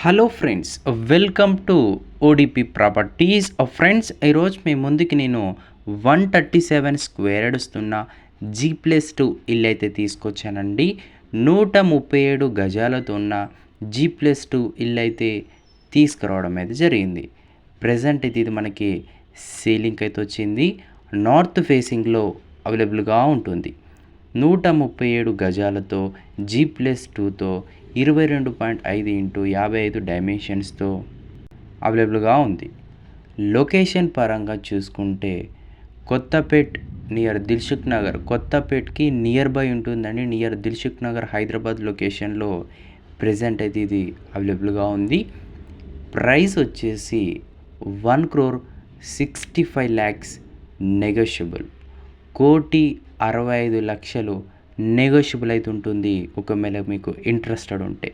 Hello friends welcome to ODP properties friends ఈరోజు మీ ముందుకి నేను వన్ థర్టీ సెవెన్ స్క్వేర్ అడుస్తున్న జీ ప్లస్ టూ ఇల్లు అయితే తీసుకొచ్చానండి. నూట ముప్పై ఏడు గజాలతో ఉన్న జీ ప్లస్ టూ ఇల్లు అయితే తీసుకురావడం అయితే జరిగింది. ప్రజెంట్ అయితే ఇది మనకి సీలింగ్ అయితే వచ్చింది. నార్త్ ఫేసింగ్లో అవైలబుల్గా ఉంటుంది. నూట ముప్పై ఏడు గజాలతో జీ ప్లస్ టూతో ఇరవై రెండు పాయింట్ ఐదు ఇంటూ యాభై ఐదు డైమెన్షన్స్తో అవైలబుల్గా ఉంది. లొకేషన్ పరంగా చూసుకుంటే కొత్తపేట్ నియర్ దిల్సుఖ్ నగర్ కొత్తపేట్కి నియర్ బై ఉంటుందండి. నియర్ దిల్సుఖ్ నగర్ హైదరాబాద్ లొకేషన్లో ప్రజెంట్ అయితే ఇది అవైలబుల్గా ఉంది. ప్రైస్ వచ్చేసి one crore sixty five lakhs negotiable. కోటి అరవై ఐదు లక్షలు నెగోషియబుల్ అయితే ఉంటుంది. ఒకవేళ మీకు ఇంట్రెస్టెడ్ ఉంటే.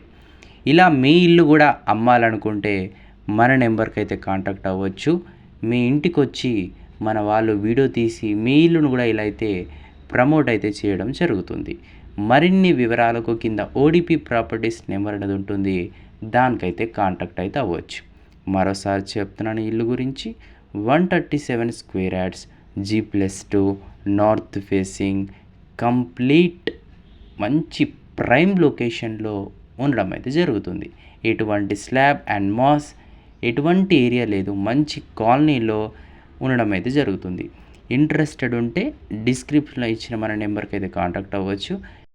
ఇలా మీ ఇల్లు కూడా అమ్మాలనుకుంటే మన నెంబర్కి అయితే కాంటాక్ట్ అవ్వచ్చు. మీ ఇంటికి వచ్చి మన వాళ్ళు వీడియో తీసి మీ ఇల్లును కూడా ఇలా అయితే ప్రమోట్ అయితే చేయడం జరుగుతుంది. మరిన్ని వివరాలకు కింద ఓడిపి ప్రాపర్టీస్ నెంబర్ అనేది ఉంటుంది. దానికైతే కాంటాక్ట్ అయితే అవ్వచ్చు. మరోసారి చెప్తున్నాను ఇల్లు గురించి. One thirty seven square yards G plus two north facing complete మంచి ప్రైమ్ లొకేషన్లో ఉండడం అయితే జరుగుతుంది. ఎటువంటి స్లాబ్ అండ్ మాస్ ఎటువంటి ఏరియా లేదు. మంచి కాలనీలో ఉండడం అయితే జరుగుతుంది. ఇంట్రెస్టెడ్ ఉంటే డిస్క్రిప్షన్లో ఇచ్చిన మన నెంబర్కి అయితే కాంటాక్ట్ అవ్వచ్చు.